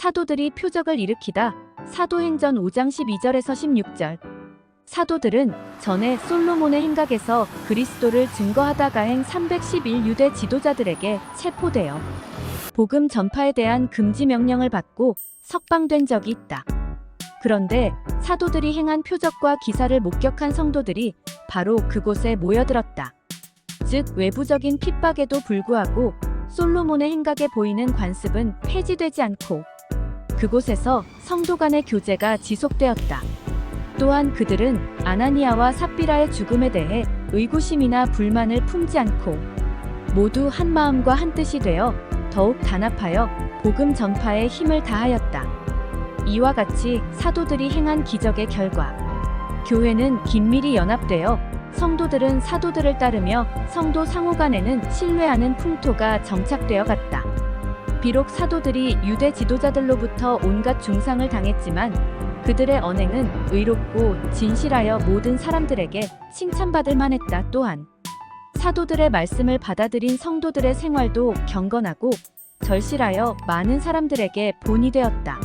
사도들이 표적을 일으키다 사도행전 5장 12절에서 16절 사도들은 전에 솔로몬의 행각에서 그리스도를 증거하다가 행 311 유대 지도자들에게 체포되어 복음 전파에 대한 금지 명령을 받고 석방된 적이 있다. 그런데 사도들이 행한 표적과 기사를 목격한 성도들이 바로 그곳에 모여들었다. 즉 외부적인 핍박에도 불구하고 솔로몬의 행각에 보이는 관습은 폐지되지 않고 그곳에서 성도 간의 교제가 지속되었다. 또한 그들은 아나니아와 삽비라의 죽음에 대해 의구심이나 불만을 품지 않고 모두 한 마음과 한 뜻이 되어 더욱 단합하여 복음 전파에 힘을 다하였다. 이와 같이 사도들이 행한 기적의 결과 교회는 긴밀히 연합되어 성도들은 사도들을 따르며 성도 상호 간에는 신뢰하는 풍토가 정착되어 갔다. 비록 사도들이 유대 지도자들로부터 온갖 중상을 당했지만 그들의 언행은 의롭고 진실하여 모든 사람들에게 칭찬받을 만했다. 또한 사도들의 말씀을 받아들인 성도들의 생활도 경건하고 절실하여 많은 사람들에게 본이 되었다.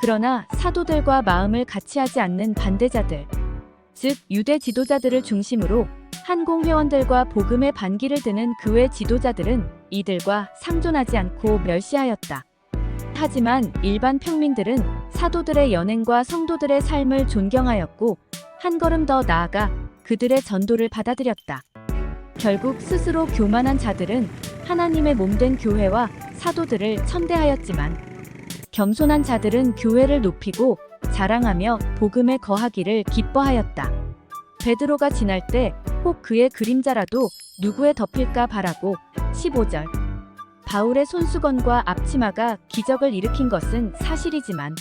그러나 사도들과 마음을 같이 하지 않는 반대자들, 즉 유대 지도자들을 중심으로 한공 회원들과 복음의 반기를 드는 그외 지도자들은 이들과 상존하지 않고 멸시하였다. 하지만 일반 평민들은 사도들의 연행과 성도들의 삶을 존경하였고 한 걸음 더 나아가 그들의 전도를 받아들였다. 결국 스스로 교만한 자들은 하나님의 몸된 교회와 사도들을 천대하였지만 겸손한 자들은 교회를 높이고 자랑하며 복음에 거하기를 기뻐하였다. 베드로가 지날 때 혹 그의 그림자라도 누구에 덮일까 바라고 15절 바울의 손수건과 앞치마가 기적을 일으킨 것은 사실이지만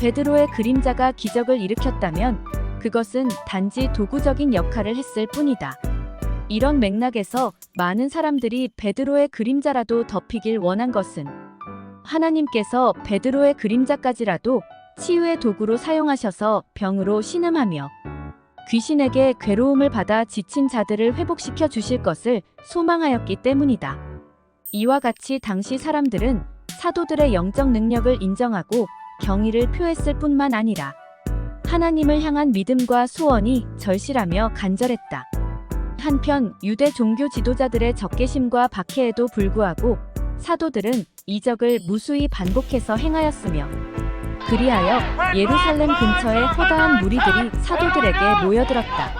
베드로의 그림자가 기적을 일으켰다면 그것은 단지 도구적인 역할을 했을 뿐이다. 이런 맥락에서 많은 사람들이 베드로의 그림자라도 덮이길 원한 것은 하나님께서 베드로의 그림자까지라도 치유의 도구로 사용하셔서 병으로 신음하며 귀신에게 괴로움을 받아 지친 자들을 회복시켜 주실 것을 소망하였기 때문이다. 이와 같이 당시 사람들은 사도들의 영적 능력을 인정하고 경의를 표했을 뿐만 아니라 하나님을 향한 믿음과 소원이 절실하며 간절했다. 한편 유대 종교 지도자들의 적개심과 박해에도 불구하고 사도들은 이적을 무수히 반복해서 행하였으며 그리하여 예루살렘 근처에 허다한 무리들이 사도들에게 모여들었다.